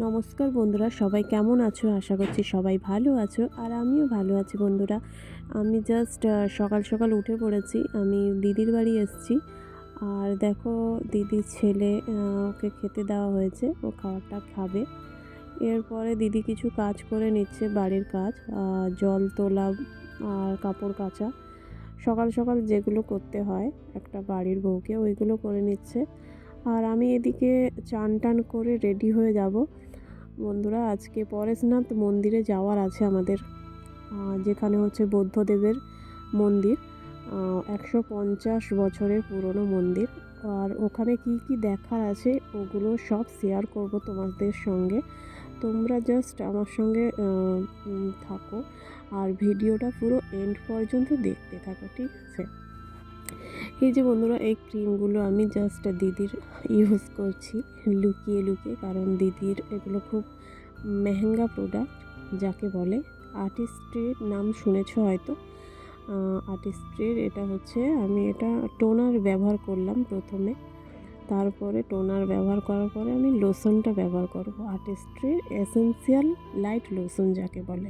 নমস্কার বন্ধুরা, সবাই কেমন আছো? আশা করছি সবাই ভালো আছো আর আমিও ভালো আছি বন্ধুরা। আমি জাস্ট সকাল সকাল উঠে পড়েছি, আমি দিদির বাড়ি এসেছি। আর দেখো, দিদির ছেলে ওকে খেতে দেওয়া হয়েছে, ও খাবারটা খাবে। এরপরে দিদি কিছু কাজ করে নিচ্ছে, বাড়ির কাজ জল তোলা আর কাপড় কাচা। সকাল সকাল যেগুলো করতে হয়, একটা বাড়ির বউকে ওইগুলো করে নিচ্ছে। আর আমি এদিকে চান টান করে রেডি হয়ে যাব। বন্ধুরা, আজকে পরেশনাথ মন্দিরে যাওয়ার আছে আমাদের যেখানে হচ্ছে বৌদ্ধদেবের মন্দির একশো পঞ্চাশ বছরের পুরনো মন্দির। আর ওখানে কি কি দেখার আছে ওগুলো সব শেয়ার করব তোমাদের সঙ্গে। তোমরা জাস্ট আমার সঙ্গে থাকো। আর ভিডিওটা পুরো এন্ড পর্যন্ত দেখতে থাকো, ঠিক আছে? এই যে বন্ধুরা, এই ক্রিমগুলো আমি জাস্ট দিদির ইউজ করছি লুকিয়ে লুকিয়ে, কারণ দিদির এগুলো খুব মেহেঙ্গা প্রোডাক্ট যাকে বলে আর্টিস্ট্রির নাম শুনেছ হয়তো। আর্টিস্ট্রির এটা হচ্ছে, আমি এটা টোনার ব্যবহার করলাম প্রথমে। তারপরে টোনার ব্যবহার করার পরে আমি লোশনটা ব্যবহার করব। আর্টিস্ট্রির এসেন্সিয়াল লাইট লোশন যাকে বলে।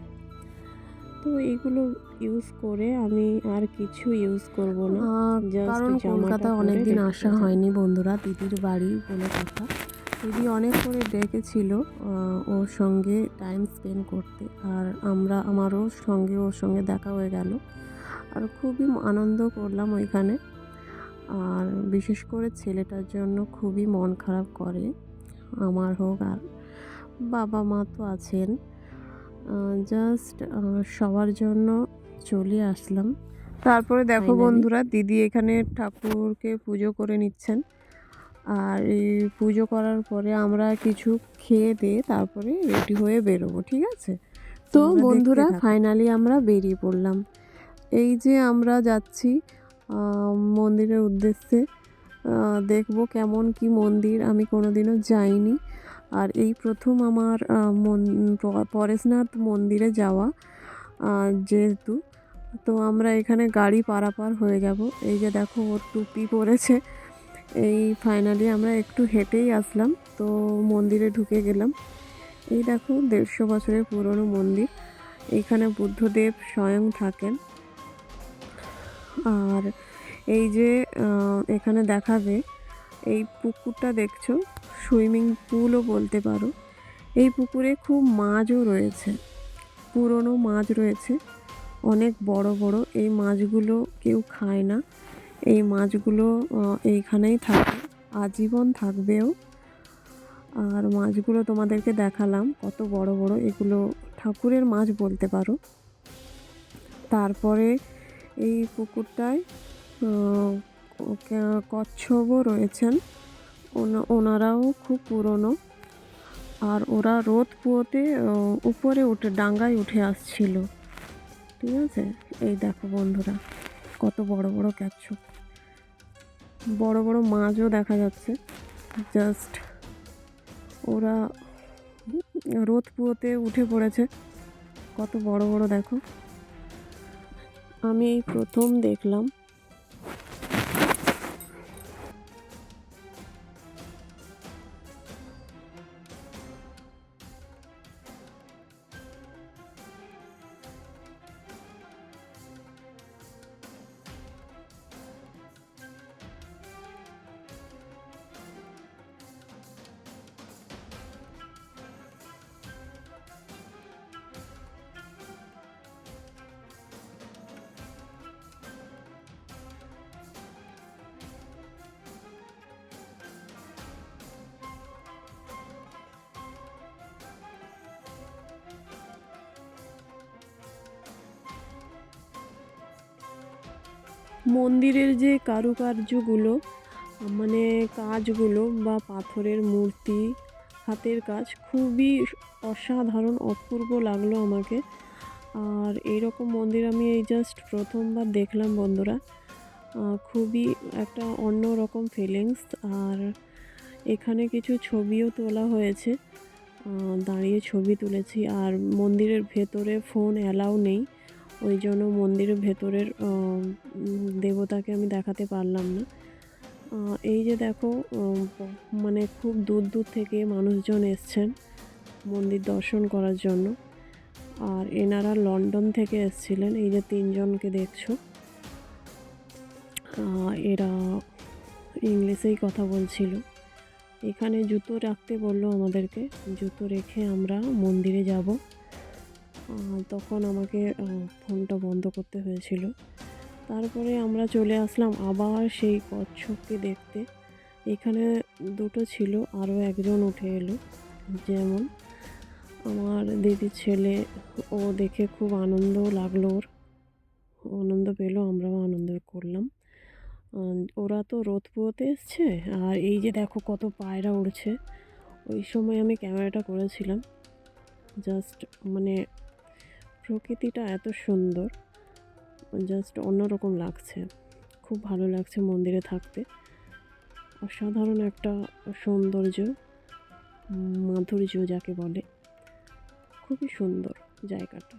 তো এগুলো ইউজ করে আমি আর কিছু ইউজ করব না কারণ কলকাতা পরে অনেক দিন আসা হয়নি বন্ধুরা দিদির বাড়ি বলে কথা। দিদি অনেক করে ডেকেছিল ওর সঙ্গে টাইম স্পেন্ড করতে আর আমরা আমারও সঙ্গে ওর সঙ্গে দেখা হয়ে গেল। আর খুবই আনন্দ করলাম ওইখানে। আর বিশেষ করে ছেলেটার জন্য খুবই মন খারাপ করে আমার হোক আর বাবা মা তো আছেন। জাস্ট সবার জন্য চলে আসলাম। তারপরে দেখো বন্ধুরা দিদি এখানে ঠাকুরকে পুজো করে নিচ্ছেন। আর এই পুজো করার পরে আমরা কিছু খেয়ে দিয়ে তারপরে রেডি হয়ে বেরোবো ঠিক আছে? তো বন্ধুরা ফাইনালি আমরা বেরিয়ে পড়লাম। এই যে আমরা যাচ্ছি মন্দিরের উদ্দেশ্যে দেখব কেমন কি মন্দির আমি কোনোদিনও যাইনি। আর এই প্রথম আমার মন- পরেশনাথ মন্দিরে যাওয়া যেহেতু। তো আমরা এখানে গাড়ি পারাপার হয়ে যাব। এই যে দেখো, ওর টুপি পরেছে। এই ফাইনালি আমরা একটু হেঁটেই আসলাম। তো মন্দিরে ঢুকে গেলাম। এই দেখো, দেড়শো বছরের পুরনো মন্দির। এইখানে বুদ্ধদেব স্বয়ং থাকেন। আর এই যে এখানে দেখাবে, এই পুকুরটা দেখছ? সুইমিং পুলও বলতে পারো। এই পুকুরে খুব মাছও রয়েছে। পুরনো মাছ রয়েছে। অনেক বড় বড়। এই মাছগুলো কেউ খায় না। এই মাছগুলো এইখানেই থাকে। আজীবন থাকবেও। আর মাছগুলো তোমাদেরকে দেখালাম, কত বড় বড়। এগুলো ঠাকুরের মাছ বলতে পারো। তারপরে এই পুকুরটায় কচ্ছপও রয়েছেন। ওনারাও খুব পুরনো। আর ওরা রোদ পুয়োতে উপরে উঠে, ডাঙ্গায় উঠে আসছিল। ঠিক আছে? এই দেখো বন্ধুরা, কত বড় বড় কচ্ছপ বড় বড় মাছও দেখা যাচ্ছে। জাস্ট ওরা রোদ পুয়োতে উঠে পড়েছে। কত বড় বড় দেখো। আমি এই প্রথম দেখলাম। মন্দিরের যে কারুকার্যগুলো মানে কাজগুলো বা পাথরের মূর্তি, হাতের কাজ খুবই অসাধারণ, অপূর্ব লাগল আমাকে। আর এইরকম মন্দির আমি এই জাস্ট প্রথমবার দেখলাম বন্ধুরা। খুবই একটা অন্য রকম ফিলিংস আর এখানে কিছু ছবিও তোলা হয়েছে। দাঁড়িয়ে ছবি তুলেছি, আর মন্দিরের ভেতরে ফোন অ্যালাউ নেই। ওই জন্য মন্দিরের ভেতরের দেবতাকে আমি দেখাতে পারলাম না। এই যে দেখো মানে খুব দূর দূর থেকে মানুষজন এসছেন মন্দির দর্শন করার জন্য। আর এনারা লন্ডন থেকে এসছিলেন, এই যে তিনজনকে দেখছ। এরা ইংলিশেই কথা বলছিল। এখানে জুতো রাখতে বলল আমাদেরকে, জুতো রেখে আমরা মন্দিরে যাব। তখন আমাকে ফোনটা বন্ধ করতে হয়েছিল। তারপরে আমরা চলে আসলাম আবার সেই কচ্ছপকে দেখতে। এখানে দুটো ছিল, আরও একজন উঠে এলো, যেমন। আমার দিদির ছেলে, ও দেখে খুব আনন্দ লাগল ওর। আনন্দ পেল, আমরাও আনন্দ করলাম। ওরা তো রোদ পোয়াতে এসছে, আর এই যে দেখো কত পায়রা উড়ছে। ওই সময় আমি ক্যামেরাটা করেছিলাম। জাস্ট মানে প্রকৃতিটা এত সুন্দর জাস্ট অন্যরকম লাগছে। খুব ভালো লাগছে মন্দিরে থাকতে। অসাধারণ একটা সৌন্দর্য, মাধুর্য যাকে বলে। খুবই সুন্দর জায়গাটা।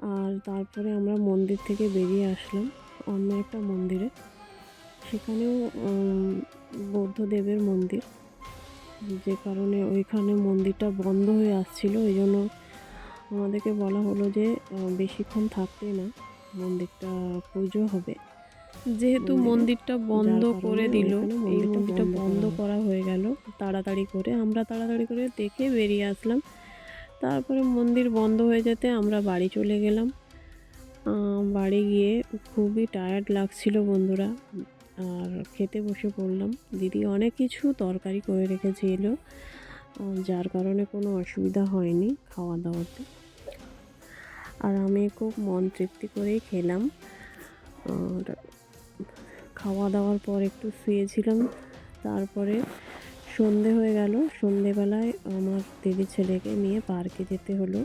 আর তারপরে আমরা মন্দির থেকে বেরিয়ে আসলাম অন্য একটা মন্দিরে। সেখানেও বৌদ্ধদেবের মন্দির। যে কারণে ওইখানে মন্দিরটা বন্ধ হয়ে আসছিল ওই জন্য আমাদেরকে বলা হলো যে বেশিক্ষণ থাকতে না মন্দিরটা পুজো হবে। যেহেতু মন্দিরটা বন্ধ করে দিল এই মন্দিরটা বন্ধ করা হয়ে গেল। তাড়াতাড়ি করে আমরা তাড়াতাড়ি করে দেখে বেরিয়ে আসলাম। তারপরে মন্দির বন্ধ হয়ে যেতে আমরা বাড়ি চলে গেলাম। বাড়ি গিয়ে খুবই টায়ার্ড লাগছিল বন্ধুরা। আর খেতে বসে পড়লাম। দিদি অনেক কিছু তরকারি করে রেখেছিল যার কারণে কোনো অসুবিধা হয়নি খাওয়া দাওয়াতে আর আমি খুব মন তৃপ্তি করেই খেলাম। আর খাওয়া দাওয়ার পর একটু শুয়েছিলাম, তারপরে সন্ধে হয়ে গেল। সন্ধেবেলায় আমার দিদি ছেলেকে নিয়ে পার্কে যেতে হলো,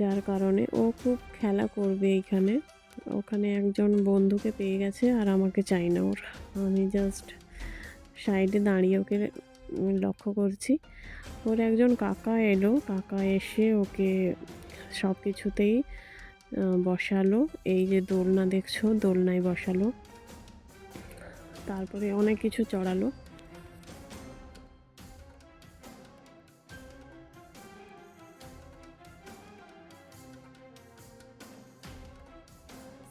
যার কারণে ও খুব খেলা করবে এইখানে ওখানে একজন বন্ধুকে পেয়ে গেছে আর আমাকে চাই না ওর। আমি জাস্ট সাইডে দাঁড়িয়ে ওকে লক্ষ্য করছি। ওর একজন কাকা এলো, কাকা এসে ওকে সব কিছুতেই বসালো। এই যে দোলনা দেখছ, দোলনায় বসালো। তারপরে অনেক কিছু চড়ালো।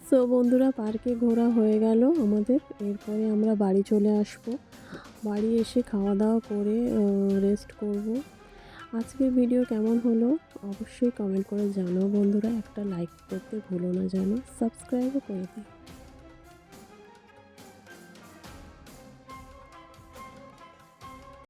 সো বন্ধুরা, পার্কে ঘোরা হয়ে গেল আমাদের। এরপরে আমরা বাড়ি চলে আসব। বাড়ি এসে খাওয়া দাওয়া করে রেস্ট করব। আজকের ভিডিও কেমন হলো? অবশ্যই কমেন্ট করে জানাও বন্ধুরা। একটা লাইক করতে ভুলো না জানো সাবস্ক্রাইবও করে দিও।